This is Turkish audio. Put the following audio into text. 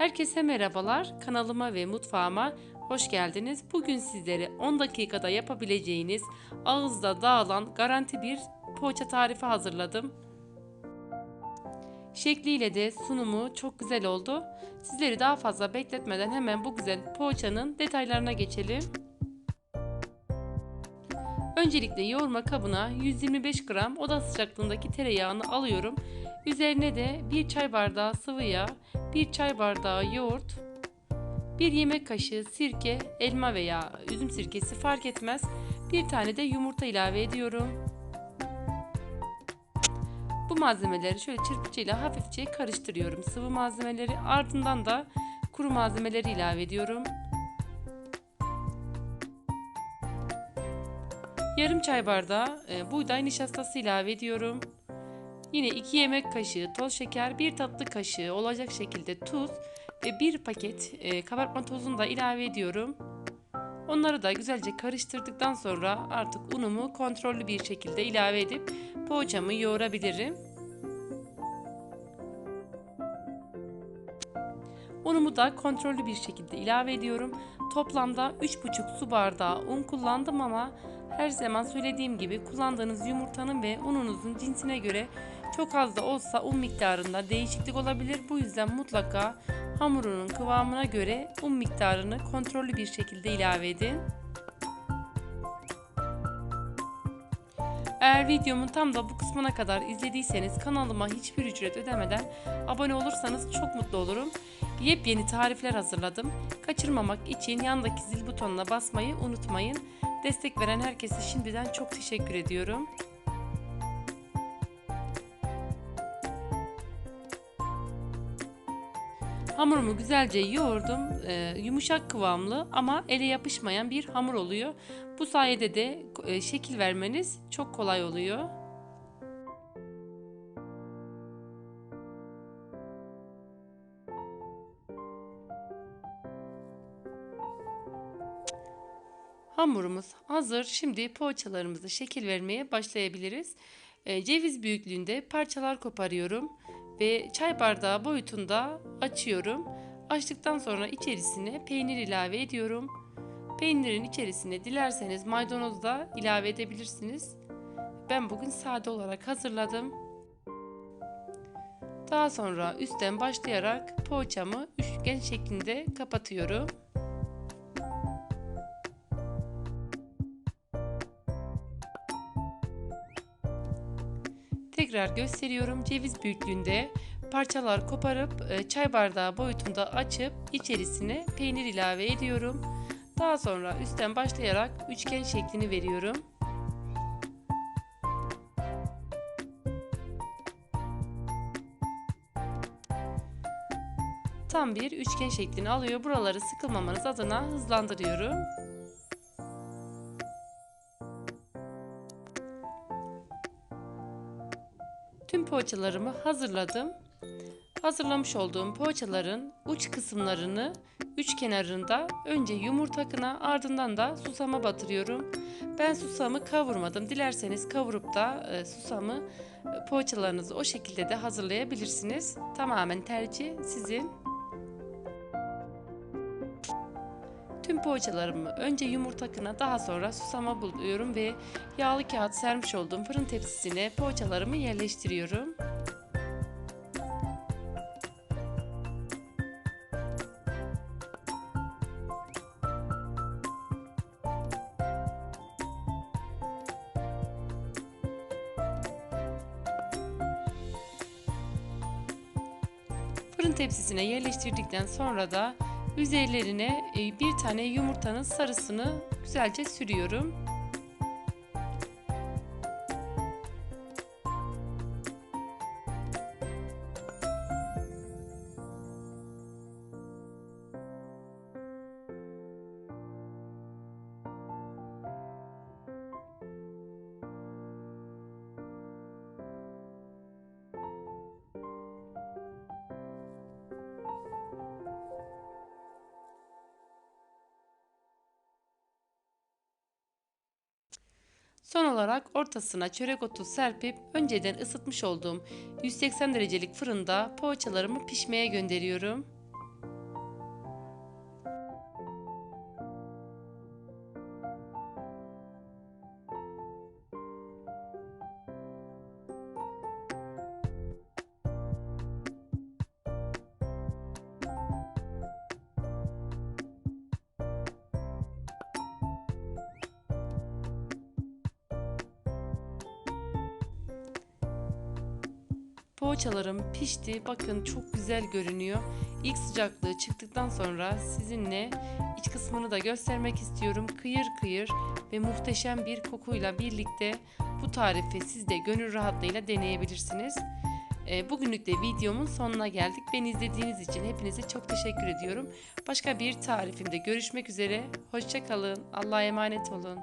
Herkese merhabalar. Kanalıma ve mutfağıma hoş geldiniz. Bugün sizlere 10 dakikada yapabileceğiniz ağızda dağılan garanti bir poğaça tarifi hazırladım. Şekliyle de sunumu çok güzel oldu. Sizleri daha fazla bekletmeden hemen bu güzel poğaçanın detaylarına geçelim. Öncelikle yoğurma kabına 125 gram oda sıcaklığındaki tereyağını alıyorum. Üzerine de 1 çay bardağı sıvı yağ, 1 çay bardağı yoğurt, 1 yemek kaşığı sirke, elma veya üzüm sirkesi fark etmez. Bir tane de yumurta ilave ediyorum. Bu malzemeleri şöyle çırpıcıyla hafifçe karıştırıyorum. Sıvı malzemeleri ardından da kuru malzemeleri ilave ediyorum. Yarım çay bardağı e, buğday nişastası ilave ediyorum. Yine 2 yemek kaşığı toz şeker, 1 tatlı kaşığı olacak şekilde tuz ve 1 paket e, kabartma tozunu da ilave ediyorum. Onları da güzelce karıştırdıktan sonra artık unumu kontrollü bir şekilde ilave edip poğaçamı yoğurabilirim. Unumu da kontrollü bir şekilde ilave ediyorum. Toplamda 3,5 su bardağı un kullandım ama her zaman söylediğim gibi kullandığınız yumurtanın ve ununuzun cinsine göre çok az da olsa un miktarında değişiklik olabilir. Bu yüzden mutlaka hamurunun kıvamına göre un miktarını kontrollü bir şekilde ilave edin. Eğer videomun tam da bu kısmına kadar izlediyseniz kanalıma hiçbir ücret ödemeden abone olursanız çok mutlu olurum. Yepyeni tarifler hazırladım. Kaçırmamak için yandaki zil butonuna basmayı unutmayın. Destek veren herkese şimdiden çok teşekkür ediyorum. Hamurumu güzelce yoğurdum. Ee, yumuşak kıvamlı ama ele yapışmayan bir hamur oluyor. Bu sayede de e, şekil vermeniz çok kolay oluyor. Hamurumuz hazır. Şimdi poğaçalarımızı şekil vermeye başlayabiliriz. Ee, ceviz büyüklüğünde parçalar koparıyorum ve çay bardağı boyutunda açıyorum. Açtıktan sonra içerisine peynir ilave ediyorum. Peynirin içerisine dilerseniz maydanoz da ilave edebilirsiniz. Ben bugün sade olarak hazırladım. Daha sonra üstten başlayarak poğaçamı üçgen şeklinde kapatıyorum. Tekrar gösteriyorum. Ceviz büyüklüğünde parçalar koparıp e, çay bardağı boyutunda açıp içerisine peynir ilave ediyorum. Daha sonra üstten başlayarak üçgen şeklini veriyorum. Tam bir üçgen şeklini alıyor. Buraları sıkılmamanız adına hızlandırıyorum. Tüm poğaçalarımı hazırladım. Hazırlamış olduğum poğaçaların uç kısımlarını üç kenarında önce yumurta kına ardından da susama batırıyorum. Ben susamı kavurmadım. Dilerseniz kavurup da e, susamı e, poğaçalarınızı o şekilde de hazırlayabilirsiniz. Tamamen tercih sizin. Tüm poğaçalarımı önce yumurta kına daha sonra susama buluyorum ve yağlı kağıt sermiş olduğum fırın tepsisine poğaçalarımı yerleştiriyorum. Fırın tepsisine yerleştirdikten sonra da üzerlerine e, bir tane yumurtanın sarısını güzelce sürüyorum. Son olarak ortasına çörek otu serpip önceden ısıtmış olduğum 180 derecelik fırında poğaçalarımı pişmeye gönderiyorum. Poğaçalarım pişti. Bakın çok güzel görünüyor. İlk sıcaklığı çıktıktan sonra sizinle iç kısmını da göstermek istiyorum. Kıyır kıyır ve muhteşem bir kokuyla birlikte bu tarifi siz de gönül rahatlığıyla deneyebilirsiniz. E, Bugünlük de videomun sonuna geldik. Beni izlediğiniz için hepinize çok teşekkür ediyorum. Başka bir tarifimde görüşmek üzere. Hoşçakalın. Allah'a emanet olun.